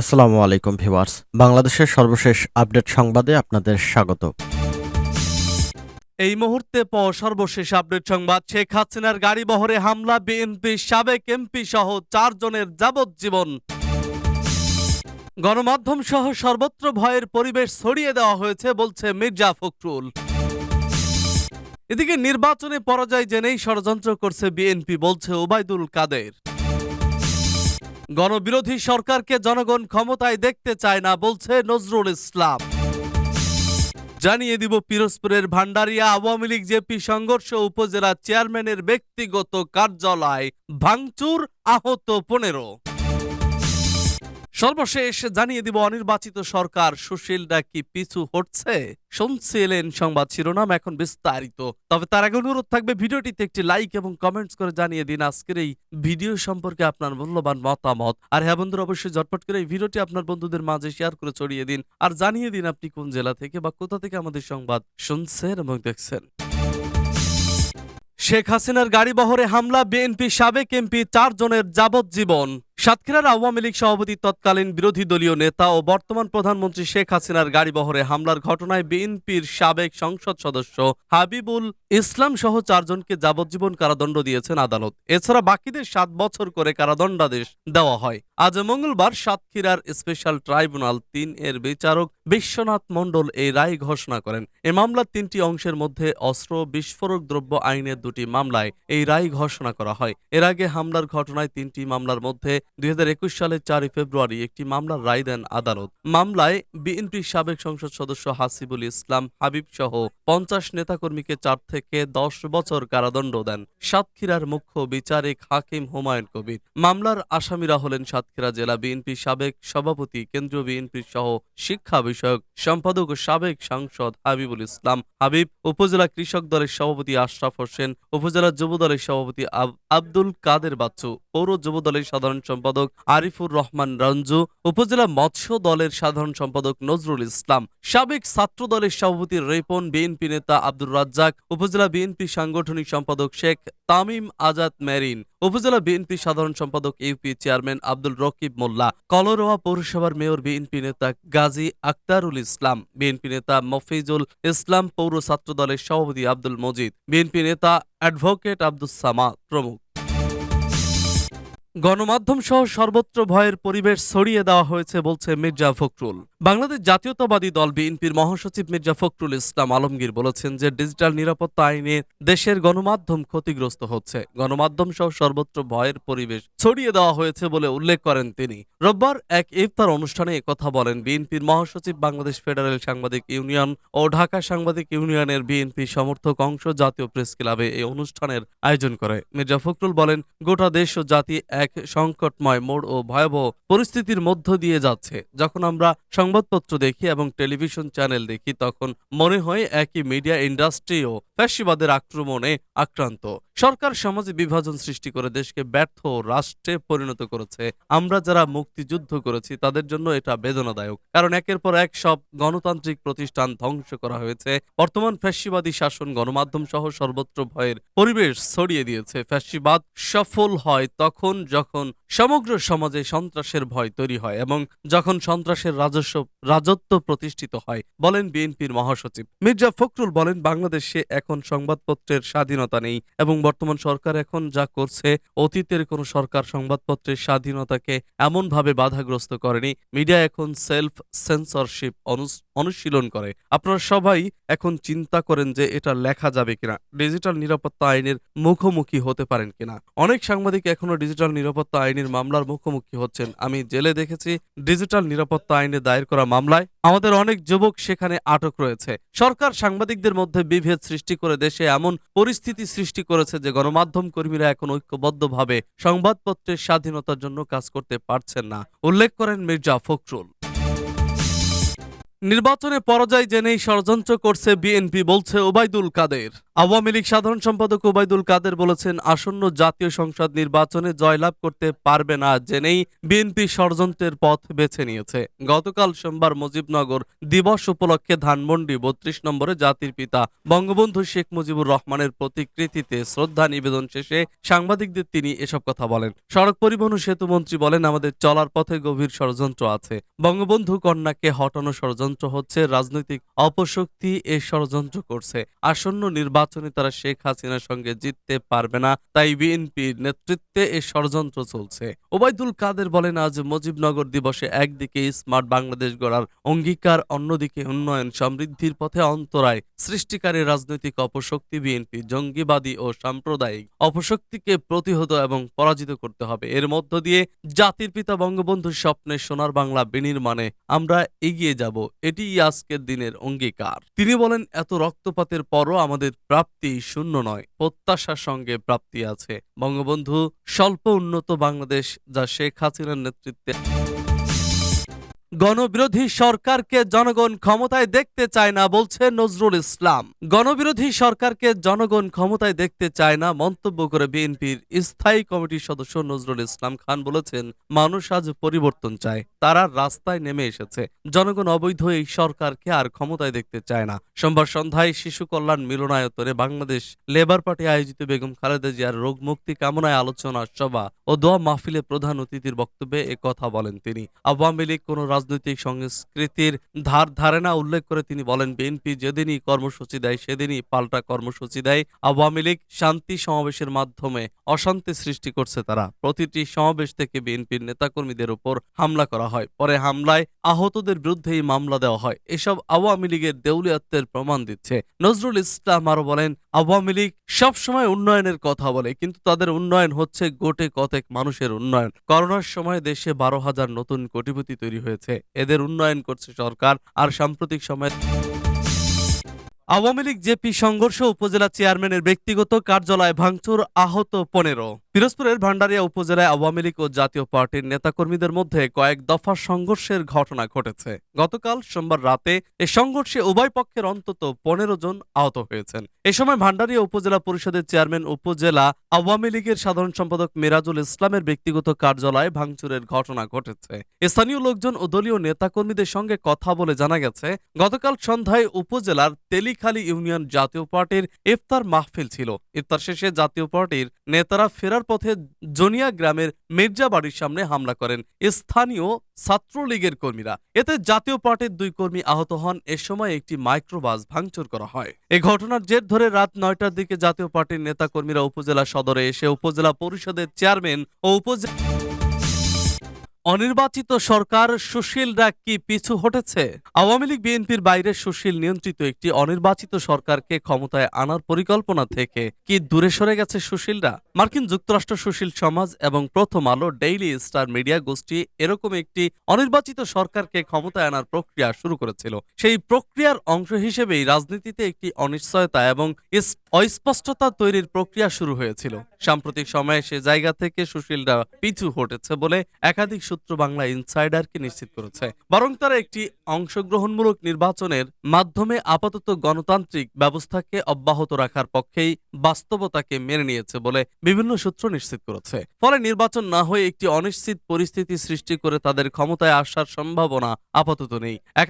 আসসালামু আলাইকুম ভিউয়ার্স। বাংলাদেশের সর্বশেষ আপডেট সংবাদে আপনাদের স্বাগত। এই মুহূর্তে পর সর্বশেষ আপডেট সংবাদ, শেখ হাসিনার গাড়ি বহরে হামলা, বিএনপি সাবেক এমপি সহ চারজনের যাবজ্জীবন। গণমাধ্যম সহ সর্বত্র ভয়ের পরিবেশ ছড়িয়ে দেওয়া হয়েছে বলছে মির্জা ফখরুল। এদিকে নির্বাচনে পরাজয় জেনেই ষড়যন্ত্র করছে বিএনপি, বলছে ওবায়দুল কাদের। গণবিরোধী সরকারকে জনগণ ক্ষমতায় দেখতে চায় না, বলছে নজরুল ইসলাম। জানিয়ে দিব পিরোজপুরের ভান্ডারিয়া আওয়ামী লীগ জেপি সংঘর্ষ উপজেলা চেয়ারম্যানের ব্যক্তিগত কার্যালয় ভাঙচুর আহত পনেরো। সর্বশেষ জানিয়ে দিব, অনির্বাচিত সরকার সুশীলরা কি পিছু হটছে? শুনছিলেন সংবাদ শিরোনাম, এখন বিস্তারিত। তবে তার আগে অনুরোধ থাকবে, ভিডিওটিতে একটি লাইক এবং কমেন্টস করে জানিয়ে দিন আজকের এই ভিডিও সম্পর্কে আপনার মূল্যবান মতামত। আর হ্যাঁ বন্ধুরা, অবশ্যই ঝটপট করে এই ভিডিওটি আপনার বন্ধুদের মাঝে শেয়ার করে ছড়িয়ে দিন। আর জানিয়ে দিন আপনি কোন জেলা থেকে বা কোথা থেকে আমাদের সংবাদ শুনছেন এবং দেখছেন। শেখ হাসিনার গাড়ি বহরে হামলা, বিএনপি সাবেক এমপি, চারজনের যাবজ্জীবন। সাতক্ষীরার আওয়ামী লীগ সভাপতি তৎকালীন বিরোধী দলীয় নেতা ও বর্তমান প্রধানমন্ত্রী শেখ হাসিনার গাড়ি বহরে হামলার ঘটনায় বিএনপির সাবেক সংসদ সদস্য হাবিবুল ইসলাম সহ চারজনকে যাবজ্জীবন কারাদণ্ড দিয়েছেন আদালত। এছাড়া বাকিদের সাত বছর করে কারাদণ্ডাদেশ দেওয়া হয়। আজ মঙ্গলবার সাতক্ষীরার স্পেশাল ট্রাইব্যুনাল তিন এর বিচারক বিশ্বনাথ মণ্ডল এই রায় ঘোষণা করেন। এ মামলার তিনটি অংশের মধ্যে অস্ত্র, বিস্ফোরক দ্রব্য আইনের দুটি মামলায় এই রায় ঘোষণা করা হয়। এর আগে হামলার ঘটনায় তিনটি মামলার মধ্যে দুই সালের চারই ফেব্রুয়ারি একটি মামলার রায় দেন আদালত। মামলায় বিএনপির সাবেক সংসদ সদস্য হাসিবুল ইসলাম হাবিব সহ পঞ্চাশ নেতাকর্মীকে চার থেকে দশ বছর কারাদণ্ড দেন। সাতক্ষীরার মুখ্য বিচারিক হাকিম হুমায়ুন কবির। মামলার আসামিরা হলেন সাতক্ষীরা জেলা বিএনপির সাবেক সভাপতি, কেন্দ্রীয় বিএনপির সহ শিক্ষা বিষয়ক সম্পাদক ও সাবেক সাংসদ হাবিবুল ইসলাম হাবিব, উপজেলা কৃষক দলের সভাপতি আশরাফ হোসেন, উপজেলা যুব দলের সভাপতি আব- আব্দুল কাদের বাচ্চু। পৌর যুব দলের সাধারণ সম্পাদক আরিফুর রহমান রঞ্জু, উপজেলা মৎস্য দলের সাধারণ সম্পাদক নজরুল ইসলাম, সাবেক ছাত্র দলের সভাপতি রেপন, বিএনপি নেতা আব্দুর রাজ্জাক, উপজেলা বিএনপি সাংগঠনিক সম্পাদক শেখ তামিম আজাদ মেরিন, উপজেলা বিএনপি সাধারণ সম্পাদক ইউপি চেয়ারম্যান আব্দুল রকিব মোল্লা, কলরোয়া পৌরসভার মেয়র বিএনপি নেতা গাজী আক্তারুল ইসলাম, বিএনপি নেতা মফিজুল ইসলাম পৌর ছাত্র দলের সভাপতি আব্দুল মজিদ, বিএনপি নেতা অ্যাডভোকেট আব্দুল সামাদ প্রমুখ। গণমাধ্যম সহ সর্বত্র ভয়ের পরিবেশ ছড়িয়ে দেওয়া হয়েছে বলছে মির্জা ফখরুল। বাংলাদেশ জাতীয়তাবাদী দল বিএনপির মহাসচিব মির্জা ফখরুল ইসলাম আলমগীর বলেছেন যে ডিজিটাল নিরাপত্তা আইনে দেশের গণমাধ্যম ক্ষতিগ্রস্ত হচ্ছে। গণমাধ্যম সহ সর্বত্র ভয়ের পরিবেশ ছড়িয়ে দেওয়া হয়েছে বলে উল্লেখ করেন তিনি। রোববার এক ইফতার অনুষ্ঠানে কথা বলেন বিএনপির মহাসচিব বাংলাদেশ ফেডারেল সাংবাদিক ইউনিয়ন ও ঢাকা সাংবাদিক ইউনিয়নের বিএনপি সমর্থক অংশ জাতীয় প্রেস ক্লাবে এই অনুষ্ঠানের আয়োজন করে। মির্জা ফখরুল বলেন, গোটা দেশ ও জাতি এক সংকটময় মোড় ও ভয়াবহ পরিস্থিতির মধ্য দিয়ে যাচ্ছে। যখন আমরা সংবাদপত্র দেখি এবং টেলিভিশন চ্যানেল দেখি, তখন মনে হয় একই মিডিয়া ইন্ডাস্ট্রিও ফ্যাসিবাদের আক্রমণে আক্রান্ত। সরকার, সমাজে বিভাজন সৃষ্টি করে দেশকে ব্যর্থ রাষ্ট্রে পরিণত করেছে। আমরা যারা মুক্তিযুদ্ধ করেছি, তাদের জন্য এটা বেদনাদায়ক। কারণ একের পর এক সব গণতান্ত্রিক প্রতিষ্ঠান ধ্বংস করা হয়েছে। বর্তমান ফ্যাসিবাদী শাসন গণমাধ্যম সহ সর্বত্র ভয়ের পরিবেশ ছড়িয়ে দিয়েছে। ফ্যাসিবাদ সফল হয় তখন যখন সমগ্র সমাজে সন্ত্রাসের ভয় তৈরি হয় এবং যখন সন্ত্রাসের রাজস্ব, রাজত্ব প্রতিষ্ঠিত হয়, বলেন বিএনপির মহাসচিব। মির্জা ফখরুল বলেন, বাংলাদেশে এখন সংবাদপত্রের স্বাধীনতা নেই এবং বর্তমান সরকার এখন যা করছে, অতীতের কোনো সরকার সংবাদপত্রের স্বাধীনতাকে এমনভাবে বাধাগ্রস্ত করেনি। মিডিয়া এখন সেলফ সেন্সরশিপ অনুশীলন করে। আপনারা সবাই এখন চিন্তা করেন যে এটা লেখা যাবে কিনা ডিজিটাল নিরাপত্তা আইনের মুখোমুখি হতে পারেন কিনা। অনেক সাংবাদিক এখনও ডিজিটাল নিরাপত্তা আইনের মামলার মুখোমুখি হচ্ছেন। আমি জেলে দেখেছি ডিজিটাল নিরাপত্তা আইনে দায়ের করা মামলায় আমাদের অনেক যুবক সেখানে আটক রয়েছে। সরকার সাংবাদিকদের মধ্যে বিভেদ সৃষ্টি করে দেশে এমন পরিস্থিতি সৃষ্টি করেছে যে গণমাধ্যম কর্মীরা এখন ঐক্যবদ্ধভাবে সংবাদপত্রের স্বাধীনতার জন্য কাজ করতে পারছেন না। উল্লেখ করেন মির্জা ফখরুল। নির্বাচনে পরাজয় জেনেই ষড়যন্ত্র করছে বিএনপি, বলছে ওবায়দুল কাদের। আওয়ামী লীগ সাধারণ সম্পাদক ওবায়দুল কাদের বলেছেন, আসন্ন জাতীয় সংসদ নির্বাচনে জয়লাভ করতে পারবে না জেনেই বিএনপি ষড়যন্ত্রের পথ বেছে নিয়েছে। গতকাল সোমবার মুজিবনগর দিবস উপলক্ষে ধানমন্ডি বত্রিশ নম্বরে জাতির পিতা বঙ্গবন্ধু শেখ মুজিবুর রহমানের প্রতিকৃতিতে শ্রদ্ধা নিবেদন শেষে সাংবাদিকদের তিনি এসব কথা বলেন। সড়ক পরিবহন সেতু মন্ত্রী বলেন, আমাদের চলার পথে গভীর ষড়যন্ত্র আছে। বঙ্গবন্ধু কন্যাকে হটানো ষড়যন্ত্র হচ্ছে রাজনৈতিক অপশক্তি এ ষড়যন্ত্র করছে। আসন্ন নির্বাচনে তারা শেখ হাসিনার সঙ্গে জিততে পারবে না, তাই বিএনপির নেতৃত্বে এ ষড়যন্ত্র চলছে। ওবায়দুল কাদের বলেন, আজ মুজিবনগর দিবসে একদিকে স্মার্ট বাংলাদেশ গড়ার অঙ্গীকার, অন্যদিকে উন্নয়ন সমৃদ্ধির পথে অন্তরায় সৃষ্টিকারী রাজনৈতিক অপশক্তি বিএনপি, জঙ্গিবাদী ও সাম্প্রদায়িক অপশক্তিকে প্রতিহত এবং পরাজিত করতে হবে। এর মধ্য দিয়ে জাতির পিতা বঙ্গবন্ধুর স্বপ্নে সোনার বাংলা বিনির্মাণে আমরা এগিয়ে যাব। এটিই আজকের দিনের অঙ্গীকার। তিনি বলেন, এত রক্তপাতের পরও আমাদের প্রাপ্তি শূন্য নয়, প্রত্যাশার সঙ্গে প্রাপ্তি আছে। বঙ্গবন্ধু, স্বল্প উন্নত বাংলাদেশ যা শেখ হাসিনার নেতৃত্বে গণবিরোধী সরকারকে জনগণ ক্ষমতায় দেখতে চায় না বলছে নজরুল ইসলাম। গণবিরোধী সরকারকে জনগণ ক্ষমতায় দেখতে চায় না মন্তব্য করে বিএনপির স্থায়ী কমিটির সদস্য নজরুল ইসলাম খান বলেছেন, মানুষ আজ পরিবর্তন চায়, তারা রাস্তায় নেমে এসেছে। জনগণ অবৈধ এই সরকারকে আর ক্ষমতায় দেখতে চায় না। সোমবার সন্ধ্যায় শিশু কল্যাণ মিলনায়তনে বাংলাদেশ লেবার পার্টি আয়োজিত বেগম খালেদা জিয়ার রোগ মুক্তি কামনায় আলোচনা সভা ও দোয়া মাহফিলে প্রধান অতিথির বক্তব্যে কথা বলেন তিনি। আওয়ামী লীগ কোনো রাজনৈতিক সংস্কৃতির ধার ধারে না উল্লেখ করে তিনি বলেন, বিএনপি যেদিনই কর্মসূচি দেয়, সেদিনই পাল্টা কর্মসূচি দেয়। আওয়ামী লীগ শান্তি সমাবেশের মাধ্যমে অশান্তি সৃষ্টি করছে তারা। প্রতিটি সমাবেশ থেকে বিএনপির নেতাকর্মীদের উপর হামলা করা হয়। পরে হামলায় আহতদের বিরুদ্ধে এই মামলা দেওয়া হয়। এসব আওয়ামী লীগের দেউলিয়াত্বের প্রমাণ দিচ্ছে। নজরুল ইসলাম আরও বলেন আওয়ামী লীগ সবসময় উন্নয়নের কথা বলে, কিন্তু তাদের উন্নয়ন হচ্ছে গোটে কতেক মানুষের উন্নয়ন। করোনার সময় দেশে বারো হাজার নতুন কোটিপতি তৈরি হয়েছে। এদের উন্নয়ন করছে সরকার আর সাম্প্রতিক সময়ে আওয়ামী লীগ জেপি সংঘর্ষ উপজেলা চেয়ারম্যানের ব্যক্তিগত কার্যালয় ভাঙচুর আহত পনেরো। পিরোজপুরের ভান্ডারিয়া উপজেলায় আওয়ামী লীগ ও জাতীয় পার্টির নেতাকর্মীদের মধ্যে কয়েক দফা সংঘর্ষের ঘটনা ঘটেছে। গতকাল সোমবার রাতে এ সংঘর্ষে উভয় পক্ষের অন্তত পনেরো জন আহত হয়েছেন। এ সময় ভান্ডারিয়া উপজেলা পরিষদের চেয়ারম্যান উপজেলা আওয়ামী লীগের সাধারণ সম্পাদক মিরাজুল ইসলামের ব্যক্তিগত কার্যালয়ে ভাঙচুরের ঘটনা ঘটেছে। স্থানীয় লোকজন ও দলীয় নেতাকর্মীদের সঙ্গে কথা বলে জানা গেছে, গতকাল সন্ধ্যায় উপজেলার তেলিখালী ইউনিয়ন জাতীয় পার্টির ইফতার মাহফিল ছিল। ইফতার শেষে জাতীয় পার্টির নেতারা ফেরার পথে জনিয়া গ্রামের মির্জা বাড়ির সামনে হামলা করেন স্থানীয় ছাত্রলীগের কর্মীরা। এতে জাতীয় পার্টির দুই কর্মী আহত হন। এ সময় একটি মাইক্রোবাস ভাঙচুর করা হয়। এ ঘটনার জের ধরে রাত নয়টার দিকে জাতীয় পার্টির নেতাকর্মীরা উপজেলা সদরে এসে উপজেলা পরিষদের চেয়ারম্যান ও উপজেলা অনির্বাচিত সরকার সুশীলরা কি পিছু হটেছে? আওয়ামী লীগ, বিএনপির বাইরে সুশীল নিয়ন্ত্রিত একটি অনির্বাচিত সরকারকে ক্ষমতায় আনার পরিকল্পনা থেকে কি দূরে সরে গেছে সুশীলরা? মার্কিন যুক্তরাষ্ট্র সুশীল সমাজ এবং প্রথম আলো ডেইলি স্টার মিডিয়া গোষ্ঠী এরকম একটি অনির্বাচিত সরকারকে ক্ষমতায় আনার প্রক্রিয়া শুরু করেছিল। সেই প্রক্রিয়ার অংশ হিসেবেই রাজনীতিতে একটি অনিশ্চয়তা এবং অস্পষ্টতা তৈরির প্রক্রিয়া শুরু হয়েছিল। সাম্প্রতিক সময়ে সে জায়গা থেকে সুশীলরা পিছু হটেছে বলে একাধিক সূত্র বাংলা ইনসাইডারকে নিশ্চিত করেছে। বরং তারা একটি অংশগ্রহণমূলক নির্বাচনের মাধ্যমে আপাতত গণতান্ত্রিক ব্যবস্থাকে অব্যাহত রাখার পক্ষেই বাস্তবতাকে মেনে নিয়েছে বলে বিভিন্ন সূত্র নিশ্চিত করেছে। ফলে নির্বাচন না হয়ে একটি অনিশ্চিত পরিস্থিতি সৃষ্টি করে তাদের ক্ষমতায় আসার সম্ভাবনা আপাতত নেই।